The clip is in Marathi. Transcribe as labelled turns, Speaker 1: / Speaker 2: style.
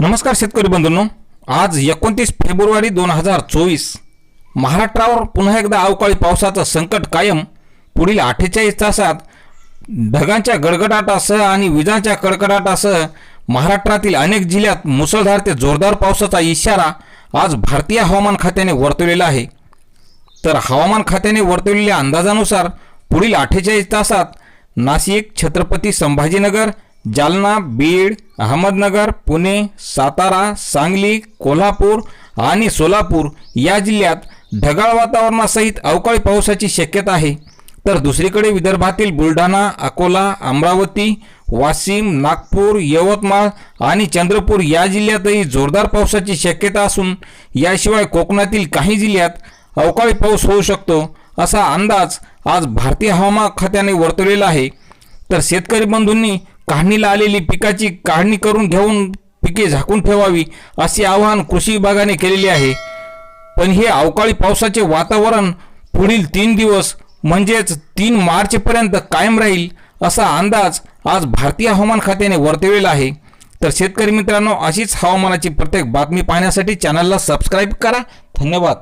Speaker 1: नमस्कार शेतकरी बंधूंनो. आज एकोणतीस फेब्रुवारी दोन हजार चोवीस. महाराष्ट्रावर पुन्हा एकदा अवकाळी पावसाचं संकट कायम. पुढील अठ्ठेचाळीस तासात ढगांच्या गडगडाटासह आणि विजांच्या कडकडाटासह महाराष्ट्रातील अनेक जिल्ह्यात मुसळधार ते जोरदार पावसाचा इशारा आज भारतीय हवामान खात्याने वर्तवलेला आहे. तर हवामान खात्याने वर्तवलेल्या अंदाजानुसार पुढील अठ्ठेचाळीस तासात नाशिक छत्रपती संभाजीनगर जालना बीड अहमदनगर पुणे सातारा सांगली कोल्हापूर आणि सोलापूर या जिल्ह्यात ढगाळ वातावरणासहित अवकाळी पावसाची शक्यता आहे. तर दुसरीकडे विदर्भातील बुलढाणा अकोला अमरावती वाशिम नागपूर यवतमाळ आणि चंद्रपूर या जिल्ह्यातही जोरदार पावसाची शक्यता असून याशिवाय कोकणातील काही जिल्ह्यात अवकाळी पाऊस होऊ शकतो असा अंदाज आज भारतीय हवामान खात्याने वर्तवलेला आहे. तर शेतकरी बंधूंनी काढणीला आलेली पिकाची काढणी करून घेऊन पिके झाकून ठेवावी असे आवाहन कृषी विभागाने केलेले आहे. पण हे अवकाळी पावसाचे वातावरण पुढील तीन दिवस म्हणजेच तीन मार्चपर्यंत कायम राहील असा अंदाज आज भारतीय हवामान खात्याने वर्तवलेला आहे. तर शेतकरी मित्रांनो अशीच हवामानाची प्रत्येक बातमी पाहण्यासाठी चॅनलला सबस्क्राईब करा. धन्यवाद.